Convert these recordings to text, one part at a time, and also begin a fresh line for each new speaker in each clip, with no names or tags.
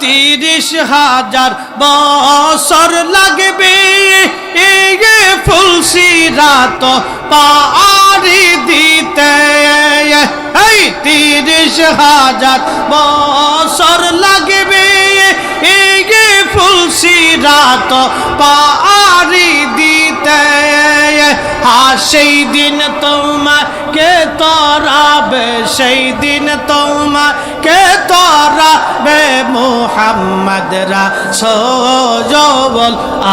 তিরিশ হাজার বছর লাগবে। এই ফুলসিরাত পারি দিতে। এই তিরিশ হাজার বছর লাগবে। এই ফুলসিরাত পারি দিতে। আর সেই দিন তোমাকে তরাবে, সেই দিন তোমাকে তরাবে মোহাম্মদ রাসূল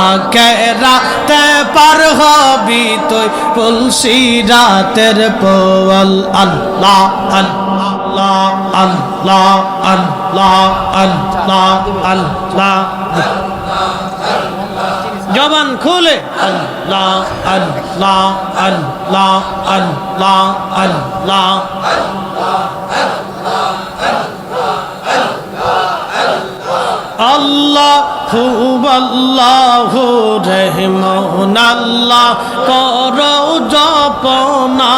আকে রাতে পার হবি তুই তুলসী রাতের পোল আল্লাহ আল্লাহ আল্লাহ আল্লাহ আল্লাহ আল্লাহ। জবান খুলে। আল্লাহ আল্লাহ জপনা।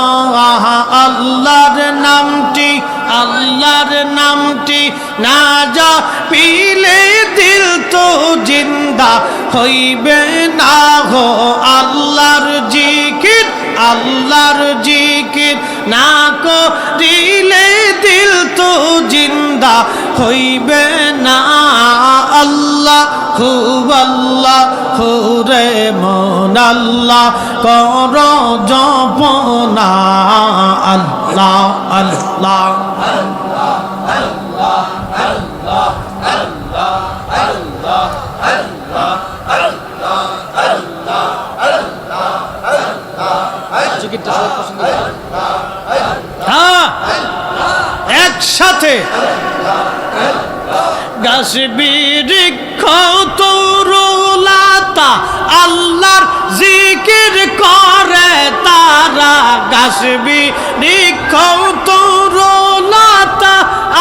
আল্লাহর নামটি আল্লাহর নামটি না যা পিলে জিন্দা হইবে না হো আল্লাহর জিকির আল্লাহর জিকির না করিলে দিল তো জিন্দা হইবে না। আল্লাহ খুব আল্লাহ হুরে মন আল্লাহ কর জপনা। আল্লাহ আল্লাহ। তরুলাতা, আল্লাহর জিকির করে তারা। গাছ বৃক্ষ তরুলাতা,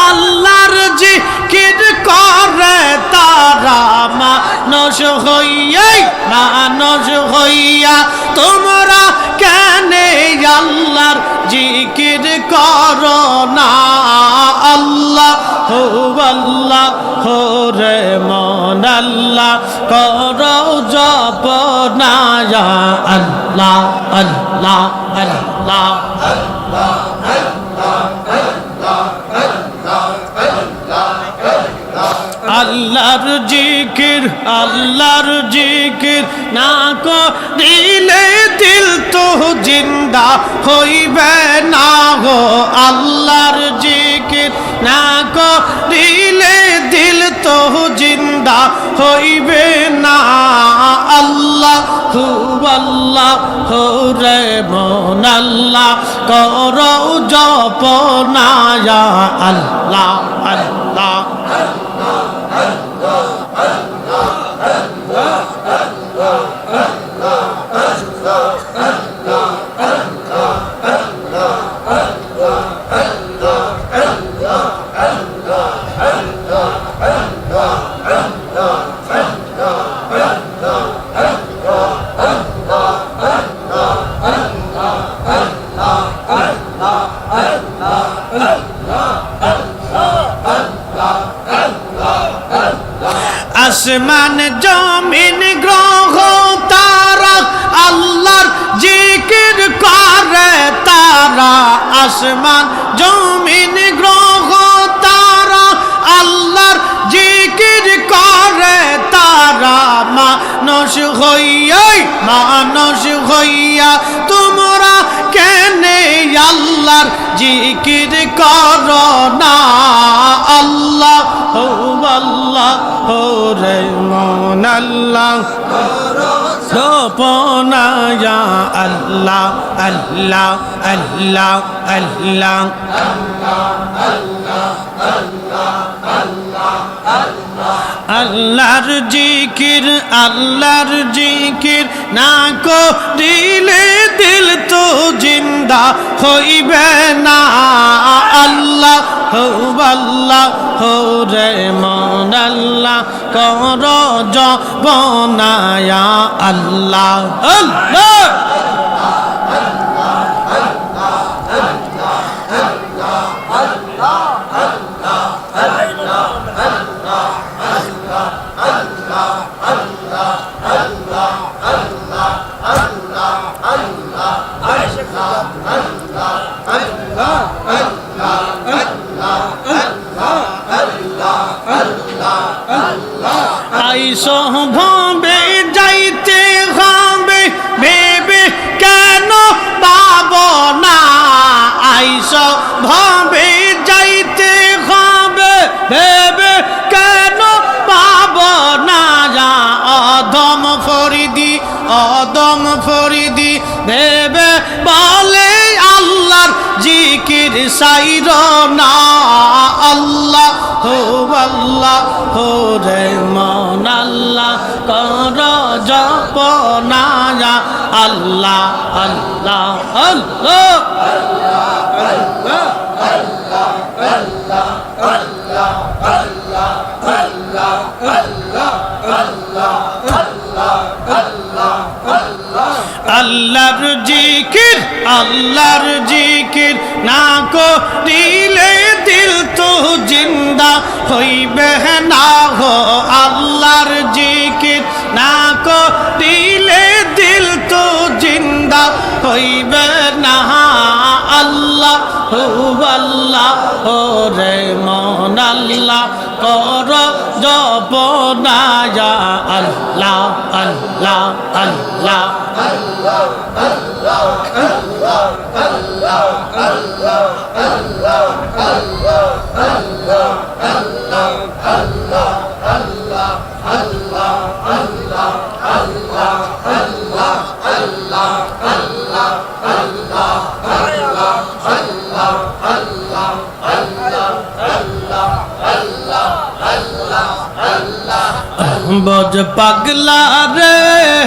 আল্লাহর জিকির করে তারা। মানুষ হইয়াই মানুষ হইয়া, তোমরা কেন আল্লাহর জিকির করো না? রে মন আল্লাহ করো জপ না আল্লাহ আল্লাহ আল্লাহ। আল্লাহর জিকির আল্লাহর জিকির। না করিলে দিল তো জিন্দা হইবে না গো আল্লাহর জিকির। না করিলে দিল তো জিন্দা হইবে না। আল্লাহ খুব আল্লাহ হো রে মন আল্লাহ, কর জপ না আল্লাহ আল্লাহ। আসমান, জমিন, গ্রহ, তারা আল্লাহর জিকির করে। তারা আসমান, জমিন, গ্রহ, তারা আল্লাহর জিকির করে। তারা মানুষ হইয়াই, মানুষ হইয়া কেনে আল্লাহর জিকির কর না আল্লাহ হো আল্লাহ হো রে মন আল্লাহ সোপনায়া আল্লাহ আল্লাহ আল্লাহ আল্লাহ আল্লাহর জিকির আল্লাহর জিকির না করিলে দিল তো জিন্দা হইবে না। আল্লাহ আল্লাহ রে মন আল্লাহ কর জবনায়া আল্লাহ। আল্লাহ! ভেবে কেন পাব না যা? অদম ফরিদি অদম ফরিদি। ভেবে বলে আল্লাহর জিকির, সাইর না আল্লাহ, হো আল্লাহ, হো রে মন আল্লাহ। কর জপ যা? আল্লাহ আল্লাহ আল্লাহ। আল্লাহর জিকির আল্লাহর জিকির না করিলে দিল তো জিন্দা হইবে না হো আল্লাহর জিকির না করিলে দিল তো জিন্দা হইবে না। আল্লাহ আল্লাহ হো রে মন আল্লাহ, কর জপ না যা আল্লাহ আল্লাহ আল্লাহ। বজ পাগলা রে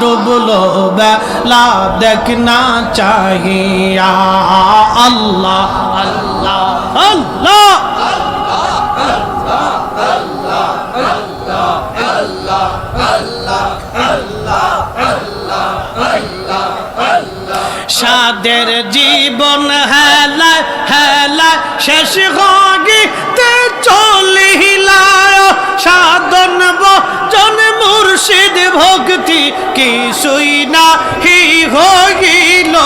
ডুবলো বেলা দেখনা চাহিয়া। আল্লাহ আল্লাহ আল্লাহ। সাদের জীবন হেলা হেলা শেষ হগিতে ভক্তি কিছুই না হি হইল।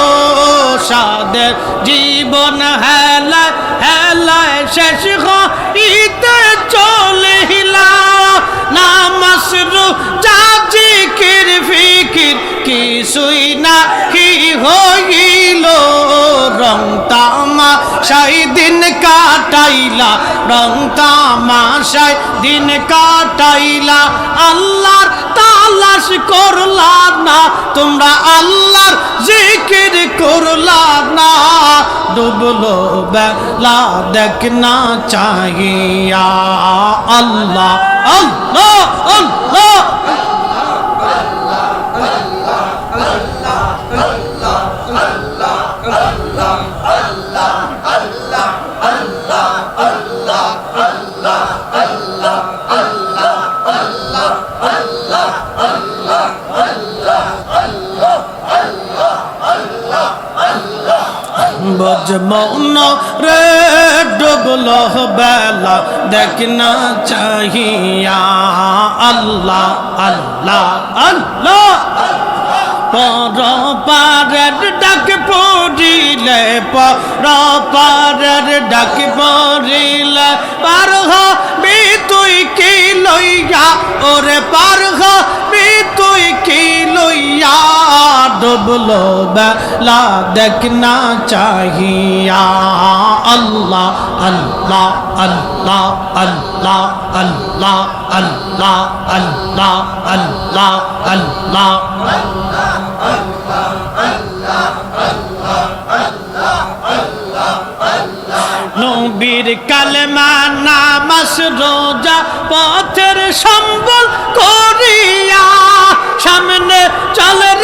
সাদের জীবন হেলা হেলা শেষ হইতে চলিলা। নামাস রু চাচি কির ফিকির কিছুই কাটাইলা, রং তামাশাই দিন কাটাইলা। আল্লাহর তালাশ করলা না, তোমরা আল্লাহর জিকির করলা না। ডুবলো বেলা দেখ না চাহিয়া, আল্লাহ আল্লাহ আল্লাহ। বজমন রে ডুবলো বেলা দেখনা চাহিয়া। আল্লাহ আল্লাহ আল্লাহ। পর পারের ডাক পড়িলে পর পারের ডাক পড়িলে পার হবি তুই কি লইয়া? ওরে পার ডুবলো বেলা দেখনা চাহিয়া। আল্লাহ আল্লাহ আল্লাহ আল্লাহ আল্লাহ আল্লাহ আল্লাহ আল্লাহ আল্লাহ। নবীর কালেমা নামাস রোজা পথের সম্বল করিয়া সামনে চলে রে আবুজ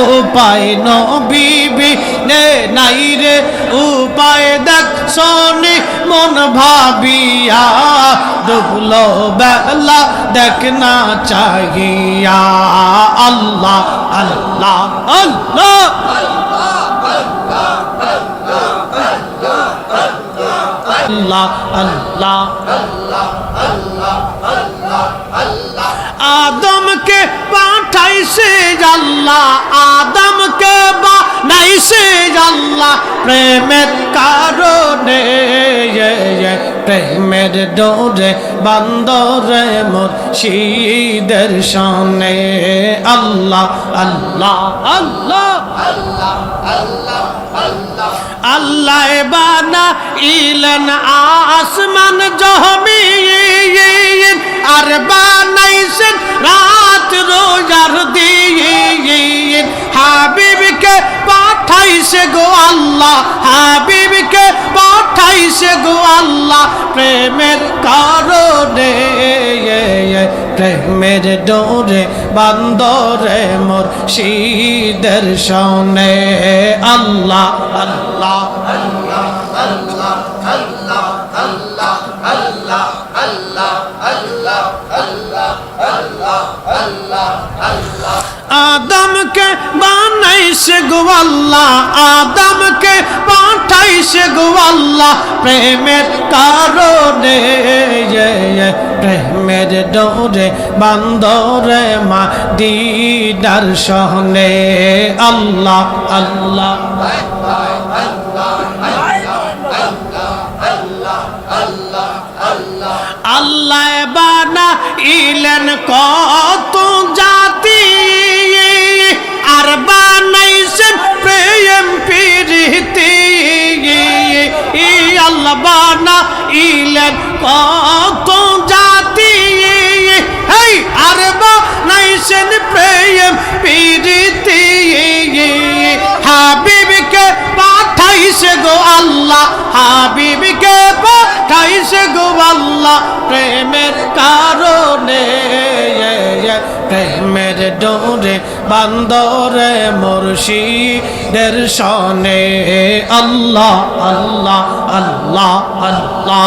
উপায় নবীবি, নে নাই রে উপায় দেখ শোনে মন ভাবিয়া ডুবলো বেলা দেখ না চাহিয়া আল্লাহ আল্লাহ আল্লাহ আল্লাহ আল্লাহ। আদমকে পাঠাইছে আল্লাহ আদমকে বানাইছে আল্লাহ প্রেমের কারণে প্রেমের ডোরে বান্দরে মোর শীদের সনে আল্লাহ আল্লাহ আল্লাহ আল্লাহ আল্লাহ বানা ইলেন আসমান জহমিন, আর বানাইছেন রাত রোজার দিন। হাবিবকে পাঠাইছে গো আল্লাহ হাবিবকে পাঠাইছে গো আল্লাহ প্রেমের কারণে প্রেমের ডোরে বান্দরে মোর শীদের সনে আল্লাহ আল্লাহ আদমকে বানাইছে গো আল্লাহ আদমকে পাঠাইছে গো আল্লাহ প্রেমের কারণে প্রেমের ডোরে বান্দরে মা দিদার সহনে আল্লাহ আল্লাহ আল্লাহ বানা ইলেন কত ইলেন কত জাতি হেই আর বানাইছেন প্রেম প্রীতি। হাবিবকে পাঠাইছে গো আল্লাহ, হাবিবকে পাঠাইছে গো আল্লাহ প্রেমের কারণে। প্রেমের ডোরে, বান্দরে, মুর্শিদের সনে। আল্লাহ আল্লাহ আল্লাহ আল্লাহ